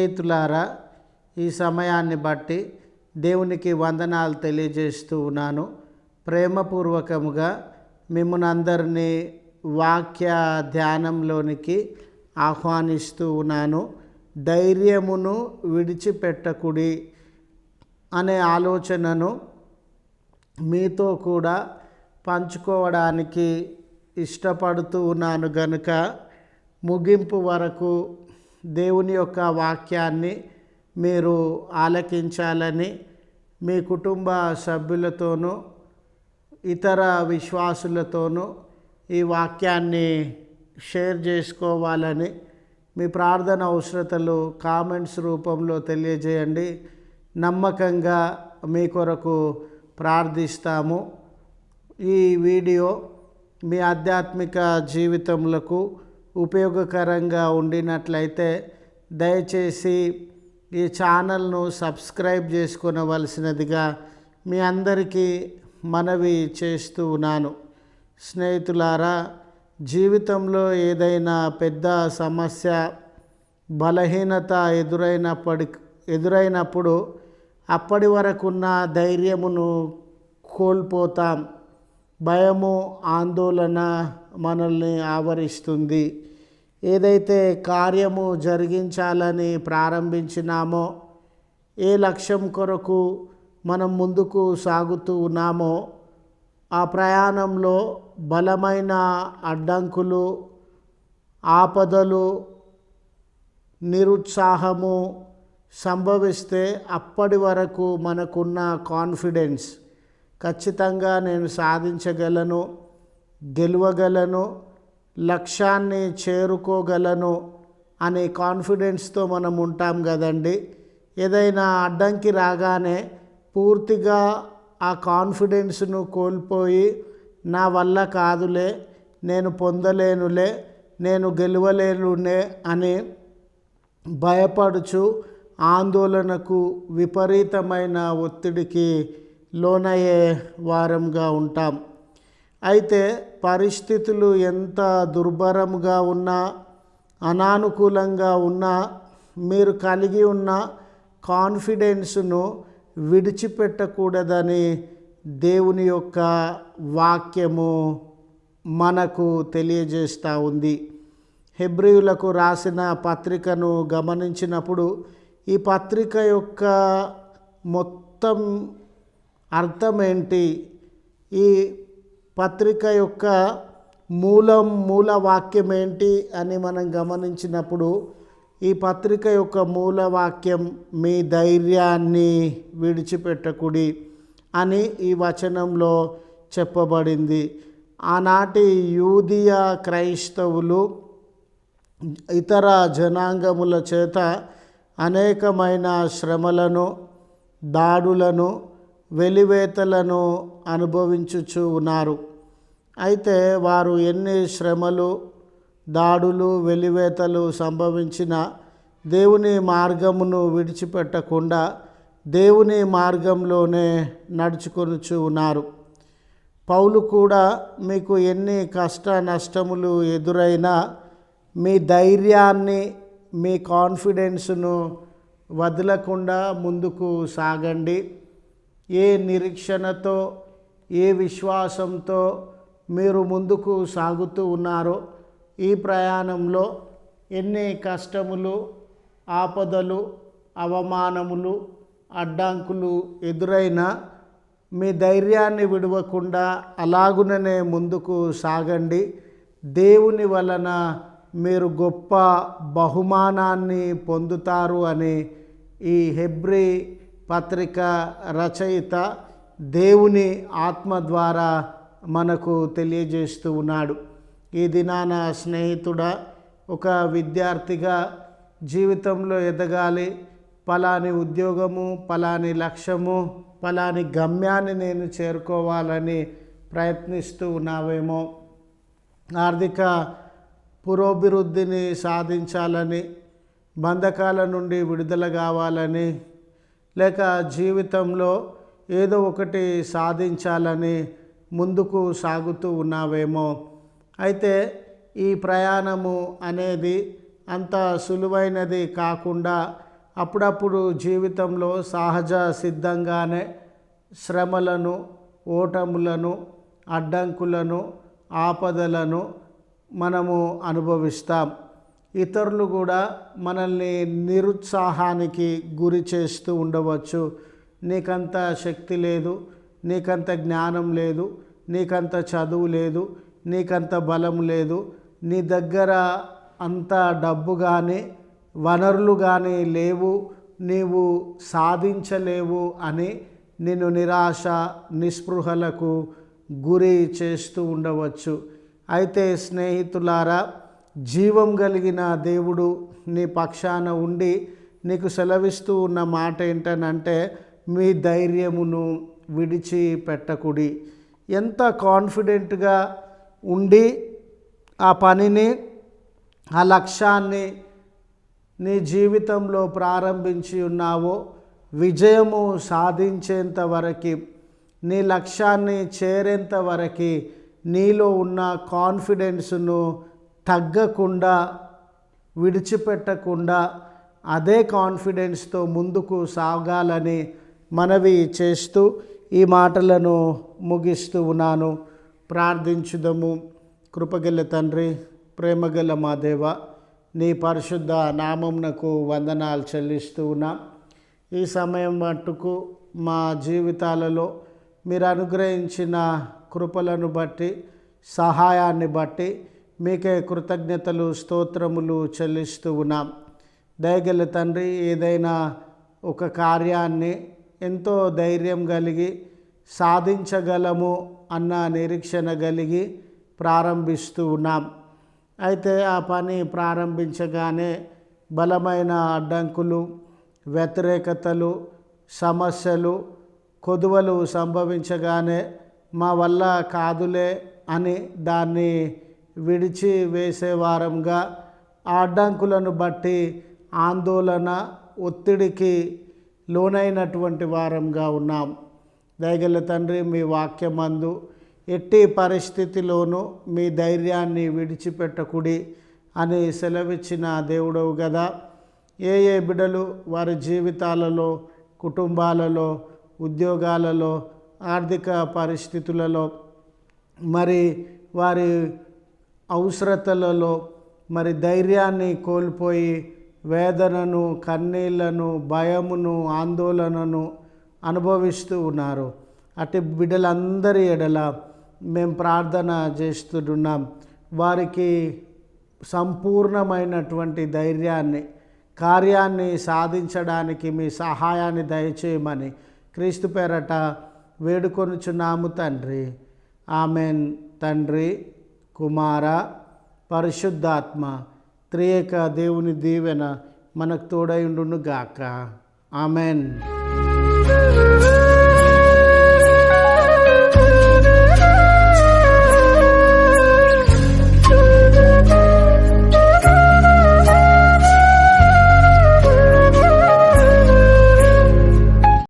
స్నేహితులారా ఈ సమయాన్ని బట్టి దేవునికి వందనాలు తెలియజేస్తూ ఉన్నాను. ప్రేమపూర్వకముగా మిమ్మల్ని అందరినీ వాక్య ధ్యానంలోనికి ఆహ్వానిస్తూ ఉన్నాను. ధైర్యమును విడిచిపెట్టకుడి అనే ఆలోచనను మీతో కూడా పంచుకోవడానికి ఇష్టపడుతూ ఉన్నాను గనుక ముగింపు వరకు దేవుని యొక్క వాక్యాన్ని మీరు ఆలకించాలని మీ కుటుంబ సభ్యులతోనూ ఇతర విశ్వాసులతోనూ ఈ వాక్యాన్ని షేర్ చేసుకోవాలని మీ ప్రార్థన అవసరతలు కామెంట్స్ రూపంలో తెలియజేయండి. నమ్మకంగా మీ కొరకు ప్రార్థిస్తాము. ఈ వీడియో మీ ఆధ్యాత్మిక జీవితములకు ఉపయోగకరంగా ఉండినట్లయితే దయచేసి ఈ ఛానల్ను సబ్స్క్రైబ్ చేసుకునవలసినదిగా మీ అందరికీ మనవి చేస్తూ ఉన్నాను. స్నేహితులారా జీవితంలో ఏదైనా పెద్ద సమస్య బలహీనత ఎదురైనప్పటి ఎదురైనప్పుడు అప్పటి వరకున్న ధైర్యమును కోల్పోతాం. భయము ఆందోళన మనల్ని ఆవరిస్తుంది. ఏదైతే కార్యము జరిగించాలని ప్రారంభించినామో ఏ లక్ష్యం కొరకు మనం ముందుకు సాగుతూ ఉన్నామో ఆ ప్రయాణంలో బలమైన అడ్డంకులు ఆపదలు నిరుత్సాహము సంభవిస్తే అప్పటి వరకు మనకున్న కాన్ఫిడెన్స్ ఖచ్చితంగా నేను సాధించగలను. గెలవగలను లక్ష్యాన్ని చేరుకోగలను అనే కాన్ఫిడెన్స్తో మనం ఉంటాం కదండి. ఏదైనా అడ్డంకి రాగానే పూర్తిగా ఆ కాన్ఫిడెన్స్ను కోల్పోయి నా వల్ల కాదులే నేను పొందలేనులే నేను గెలవలేనులే అని భయపడుచు ఆందోళనకు విపరీతమైన ఒత్తిడికి లోనయ్యే వారంగా ఉంటాం. అయితే పరిస్థితులు ఎంత దుర్భరంగా ఉన్నా అనానుకూలంగా ఉన్నా మీరు కలిగి ఉన్న కాన్ఫిడెన్స్ను విడిచిపెట్టకూడదని దేవుని యొక్క వాక్యము మనకు తెలియజేస్తూ ఉంది. హెబ్రియులకు రాసిన పత్రికను గమనించినప్పుడు ఈ పత్రిక యొక్క మొత్తం అర్థం ఏంటి? ఈ పత్రిక యొక్క మూలం మూల వాక్యం ఏంటి అని మనం గమనించినప్పుడు ఈ పత్రిక యొక్క మూల వాక్యం మీ ధైర్యాన్ని విడిచిపెట్టకుడి అని ఈ వచనంలో చెప్పబడింది. ఆనాటి యూదియ క్రైస్తవులు ఇతర జనాంగముల చేత అనేకమైన శ్రమలను దాడులను వెలివేతలను అనుభవించుచు ఉన్నారు. అయితే వారు ఎన్ని శ్రమలు దాడులు వెలివేతలు సంభవించిన దేవుని మార్గమును విడిచిపెట్టకుండా దేవుని మార్గంలోనే నడుచుకొనుచు ఉన్నారు. పౌలు కూడా మీకు ఎన్ని కష్ట నష్టములు ఎదురైనా మీ ధైర్యాన్ని మీ కాన్ఫిడెన్స్ను వదలకుండా ముందుకు సాగండి. ఏ నిరీక్షణతో ఏ విశ్వాసంతో మీరు ముందుకు సాగుతూ ఉన్నారో ఈ ప్రయాణంలో ఎన్ని కష్టములు ఆపదలు అవమానములు అడ్డంకులు ఎదురైనా మీ ధైర్యాన్ని విడవకుండా అలాగుననే ముందుకు సాగండి. దేవుని వలన మీరు గొప్ప బహుమానాన్ని పొందుతారు అని ఈ హెబ్రి పత్రిక రచయిత దేవుని ఆత్మ ద్వారా మనకు తెలియజేస్తూ ఉన్నాడు. ఈ దినాన స్నేహితుడా ఒక విద్యార్థిగా జీవితంలో ఎదగాలి. పలాని ఉద్యోగము పలాని లక్ష్యము పలాని గమ్యాన్ని నేను చేరుకోవాలని ప్రయత్నిస్తూ ఉన్నావేమో. ఆర్థిక పురోభివృద్ధిని సాధించాలని బంధకాల నుండి విడుదల కావాలని లేక జీవితంలో ఏదో ఒకటి సాధించాలని ముందుకు సాగుతూ ఉన్నావేమో. అయితే ఈ ప్రయాణము అనేది అంత సులువైనది కాకుండా అప్పుడప్పుడు జీవితంలో సహజ సిద్ధంగానే శ్రమలను ఓటములను అడ్డంకులను ఆపదలను మనము అనుభవిస్తాం. ఇతరులు కూడా మనల్ని నిరుత్సాహానికి గురి చేస్తూ ఉండవచ్చు. నీకంత శక్తి లేదు నీకంత జ్ఞానం లేదు నీకంత చదువు లేదు నీకంత బలం లేదు నీ దగ్గర అంత డబ్బు కానీ వనరులు కానీ లేవు నీవు సాధించలేవు అని నిన్ను నిరాశ నిస్పృహలకు గురి చేస్తూ ఉండవచ్చు. అయితే స్నేహితులారా జీవం కలిగిన దేవుడు నీ పక్షాన ఉండి నీకు సెలవిస్తూ ఉన్న మాట ఏంటనంటే మీ ధైర్యమును విడిచి పెట్టకుడి ఎంత కాన్ఫిడెంట్గా ఉండి ఆ పనిని ఆ లక్ష్యాన్ని నీ జీవితంలో ప్రారంభించి ఉన్నావో విజయము సాధించేంత వరకు నీ లక్ష్యాన్ని చేరేంత వరకు నీలో ఉన్న కాన్ఫిడెన్స్ను తగ్గకుండా విడిచిపెట్టకుండా అదే కాన్ఫిడెన్స్తో ముందుకు సాగాలని మనవి చేస్తూ ఈ మాటలను ముగిస్తూ ఉన్నాను. ప్రార్థించుదము. కృపగల తండ్రి ప్రేమగల మా దేవ నీ పరిశుద్ధ నామంనకు వందనాలు చెల్లిస్తూ ఉన్నా. ఈ సమయం మట్టుకు మా జీవితాలలో మీరు అనుగ్రహించిన కృపలను బట్టి సహాయాన్ని బట్టి మీకే కృతజ్ఞతలు స్తోత్రములు చెల్లిస్తూ ఉన్నాం. దయగల తండ్రి ఏదైనా ఒక కార్యాన్ని ఎంతో ధైర్యం కలిగి సాధించగలము అన్న నిరీక్షణ కలిగి ప్రారంభిస్తూ ఉన్నాం. అయితే ఆ పని ప్రారంభించగానే బలమైన అడ్డంకులు వ్యతిరేకతలు సమస్యలు కొదువలు సంభవించగానే మా వల్ల కాదులే అని దాన్ని విడిచి వేసే వారంగా అడ్డంకులను బట్టి ఆందోళన ఒత్తిడికి లోనైనటువంటి వారంగా ఉన్నాం. దయగల తండ్రి మీ వాక్యమందు ఎట్టి పరిస్థితిలోనూ మీ ధైర్యాన్ని విడిచిపెట్టకుడి అని సెలవిచ్చిన దేవుడవు కదా ఏ ఏ బిడలు వారి జీవితాలలో కుటుంబాలలో ఉద్యోగాలలో ఆర్థిక పరిస్థితులలో మరి వారి అవసరతలలో మరి ధైర్యాన్ని కోల్పోయి వేదనను కన్నీళ్ళను భయమును ఆందోళనను అనుభవిస్తూ ఉన్నారు. అటు బిడ్డలందరి ఎడల మేము ప్రార్థన చేస్తున్నాం. వారికి సంపూర్ణమైనటువంటి ధైర్యాన్ని కార్యాన్ని సాధించడానికి మీ సహాయాన్ని దయచేయమని క్రీస్తు పేరట వేడుకొనుచున్నాము తండ్రి. ఆమెన్ తండ్రి. కుమార పరిశుద్ధాత్మ త్రియేక దేవుని దీవెన మనకు తోడైండును గాక ఆమెన్.